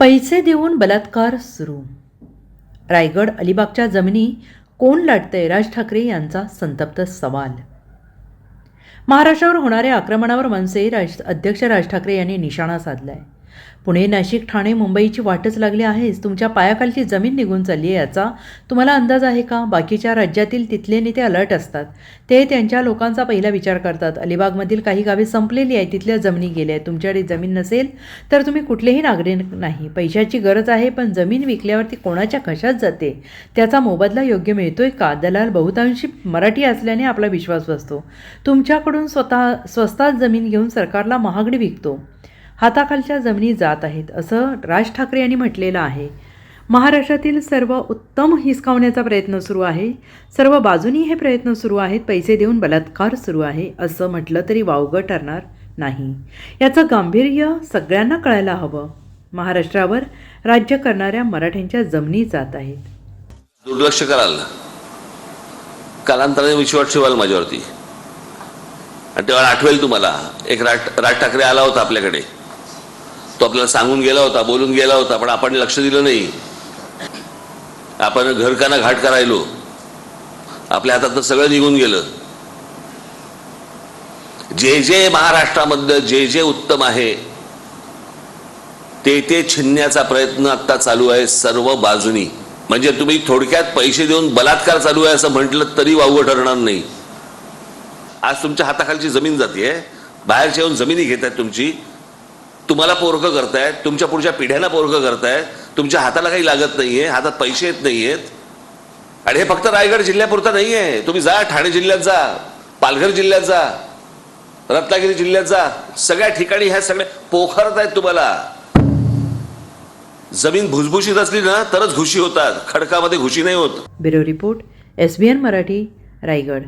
पैसे देऊन बलात्कार सुरू. रायगड अलिबागच्या जमिनी कोण लाटतंय? राज ठाकरे यांचा संतप्त सवाल. महाराष्ट्रावर होणाऱ्या आक्रमणावर मनसे राज अध्यक्ष राज ठाकरे यांनी निशाणा साधलाय. पुणे नाशिक ठाणे मुंबईची वाटच लागली आहेच. तुमच्या पायाखालची जमीन निघून चालली आहे याचा तुम्हाला अंदाज आहे का? बाकीच्या राज्यातील तिथले नेते अलर्ट असतात. ते त्यांच्या लोकांचा पहिला विचार करतात. अलिबागमधील काही गावे संपलेली आहे तिथल्या जमिनी गेल्या आहेत. तुमच्याकडे जमीन नसेल तर तुम्ही कुठलेही नागरिक नाही. पैशाची गरज आहे पण जमीन विकल्यावर ती कोणाच्या कशात जाते? त्याचा मोबदला योग्य मिळतोय का? दलाल बहुतांशी मराठी असल्याने आपला विश्वास बसतो. तुमच्याकडून स्वतः स्वस्तात जमीन घेऊन सरकारला महागडी विकतो. हाताखालच्या जमिनी जात आहेत असं राज ठाकरे यांनी म्हटलेलं आहे. महाराष्ट्रातील सर्व उत्तम हिसकावण्याचा प्रयत्न सुरू आहे. सर्व बाजूनी हे प्रयत्न सुरू आहेत पैसे देऊन बलात्कार सुरू आहे असं म्हटलं तरी वावगं ठरणार नाही. याचं गांभीर्य सगळ्यांना कळायला हवं. महाराष्ट्रावर राज्य करणाऱ्या मराठ्यांच्या जमिनी जात आहेत. दुर्लक्ष कराल. कालांतराने विश्वास ठेवाल माझ्यावरती. आणि तेव्हा आठवेल तुम्हाला एक राज राज ठाकरे आला होता आपल्याकडे. तो आपल्याला सांगून गेला होता बोलून गेला होता पण आपण लक्ष दिलं नाही. आपण घरकाना घाट करायलो. आपल्या हातात सगळं निघून गेलं. जे जे महाराष्ट्रामधलं जे जे उत्तम आहे ते ते छिनण्याचा प्रयत्न आता चालू आहे सर्व बाजूनी. म्हणजे तुम्ही थोडक्यात पैसे देऊन बलात्कार चालू आहे असं म्हटलं तरी वावगं ठरणार नाही. आज तुमच्या हाताखालची जमीन जाते बाहेरच्या येऊन जमिनी घेत आहेत तुमची. तुम्हाला पोरकं करतायत तुमच्या पुढच्या पिढ्यांना पोरकं करतायत तुमच्या हाताला काही लागत नाहीये हातात पैसे येत नाहीयेत. आणि हे फक्त रायगड जिल्ह्यापुरता नाही आहे तुम्ही जा ठाणे जिल्ह्यात जा पालघर जिल्ह्यात जा रत्नागिरी जिल्ह्यात जा. सगळ्या ठिकाणी ह्या सगळ्या पोखरत आहेत तुम्हाला. जमीन भुसभुशीत असली ना तरच घुशी होतात. खडकामध्ये घुशी नाही होत. Bureau report S B N Marathi Raigad.